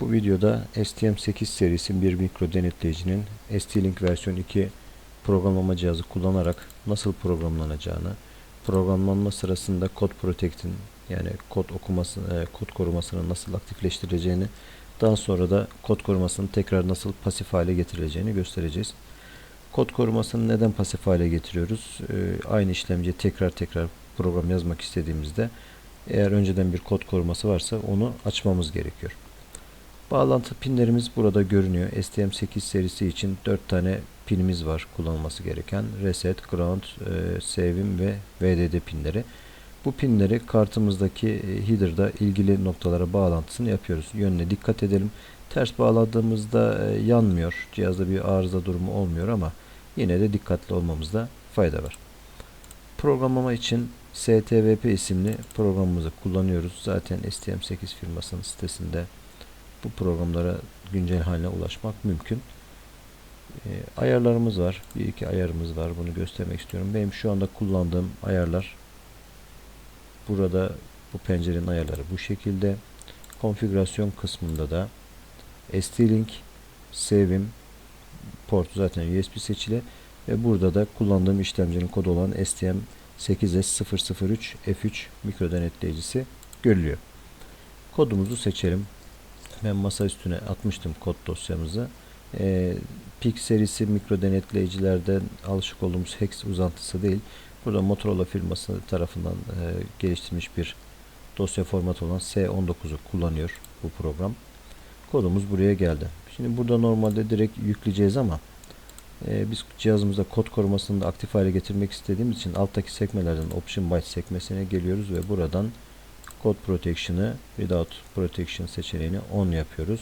Bu videoda STM8 serisi bir mikro denetleyicinin ST-Link versiyon 2 programlama cihazı kullanarak nasıl programlanacağını, programlanma sırasında kod protect'in yani kod okumasını, e, kod korumasını nasıl aktifleştireceğini, daha sonra da kod korumasını tekrar nasıl pasif hale getireceğini göstereceğiz. Kod korumasını neden pasif hale getiriyoruz? Ee, aynı işlemciye tekrar tekrar program yazmak istediğimizde eğer önceden bir kod koruması varsa onu açmamız gerekiyor. Bağlantı pinlerimiz burada görünüyor. STM8 serisi için 4 tane pinimiz var kullanılması gereken. Reset, Ground, e, Savim ve VDD pinleri. Bu pinleri kartımızdaki e, header'da ilgili noktalara bağlantısını yapıyoruz. Yönüne dikkat edelim. Ters bağladığımızda e, yanmıyor. Cihazda bir arıza durumu olmuyor ama yine de dikkatli olmamızda fayda var. Programlama için STVP isimli programımızı kullanıyoruz. Zaten STM8 firmasının sitesinde bu programlara güncel haline ulaşmak mümkün. E, ayarlarımız var. Bir iki ayarımız var. Bunu göstermek istiyorum. Benim şu anda kullandığım ayarlar burada bu pencerenin ayarları bu şekilde. Konfigürasyon kısmında da ST-Link, Sevim, port zaten USB seçili ve burada da kullandığım işlemcinin kodu olan STM8S003 F3 mikro denetleyicisi görülüyor. Kodumuzu seçelim. Ben masa üstüne atmıştım kod dosyamızı. Ee, PIC serisi mikro denetleyicilerden alışık olduğumuz hex uzantısı değil. Burada Motorola firması tarafından e, geliştirilmiş bir dosya formatı olan S19'u kullanıyor bu program. Kodumuz buraya geldi. Şimdi burada normalde direkt yükleyeceğiz ama e, biz cihazımızda kod korumasını da aktif hale getirmek istediğimiz için alttaki sekmelerden Option Byte sekmesine geliyoruz ve buradan Code Protection'ı Without Protection seçeneğini on yapıyoruz.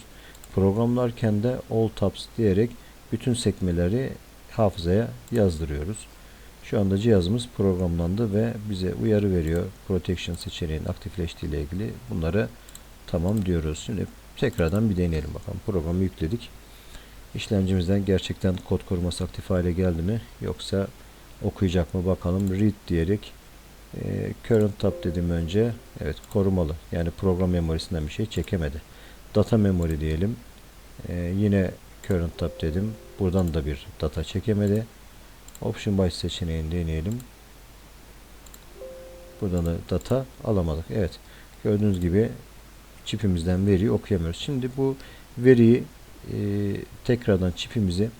Programlarken de All Tabs diyerek bütün sekmeleri hafızaya yazdırıyoruz. Şu anda cihazımız programlandı ve bize uyarı veriyor. Protection seçeneğinin aktifleştiği ile ilgili. Bunları tamam diyoruz. Şimdi tekrardan bir deneyelim bakalım. Programı yükledik. İşlemcimizden gerçekten kod koruması aktif hale geldi mi yoksa okuyacak mı bakalım. Read diyerek e, current tab dedim önce. Evet korumalı. Yani program memorisinden bir şey çekemedi. Data memory diyelim. E, yine current tab dedim. Buradan da bir data çekemedi. Option byte seçeneğini deneyelim. Buradan da data alamadık. Evet. Gördüğünüz gibi çipimizden veriyi okuyamıyoruz. Şimdi bu veriyi e, tekrardan çipimizi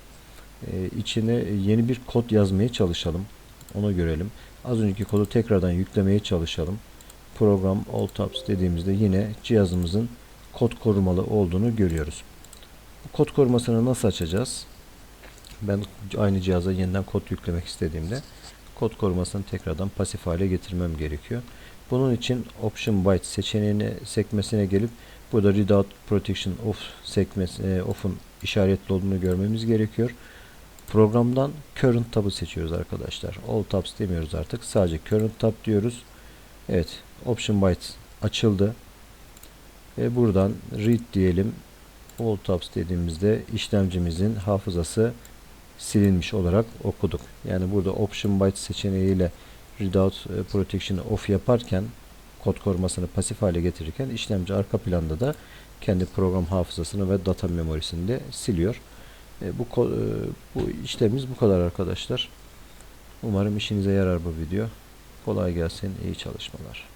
e, içine yeni bir kod yazmaya çalışalım. Onu görelim. Az önceki kodu tekrardan yüklemeye çalışalım. Program all tabs dediğimizde yine cihazımızın kod korumalı olduğunu görüyoruz. Bu kod korumasını nasıl açacağız? Ben aynı cihaza yeniden kod yüklemek istediğimde kod korumasını tekrardan pasif hale getirmem gerekiyor. Bunun için Option Byte seçeneğine sekmesine gelip burada Readout Protection Off sekmesi e, off'un işaretli olduğunu görmemiz gerekiyor. Programdan Current tab'ı seçiyoruz arkadaşlar. All tabs demiyoruz artık. Sadece Current tab diyoruz. Evet. Option Byte açıldı. Ve buradan Read diyelim. All tabs dediğimizde işlemcimizin hafızası silinmiş olarak okuduk. Yani burada Option Byte seçeneğiyle Readout e, Protection'ı off yaparken kod korumasını pasif hale getirirken işlemci arka planda da kendi program hafızasını ve data memorisini de siliyor. E, bu, e, bu işlemimiz bu kadar arkadaşlar. Umarım işinize yarar bu video. Kolay gelsin, iyi çalışmalar.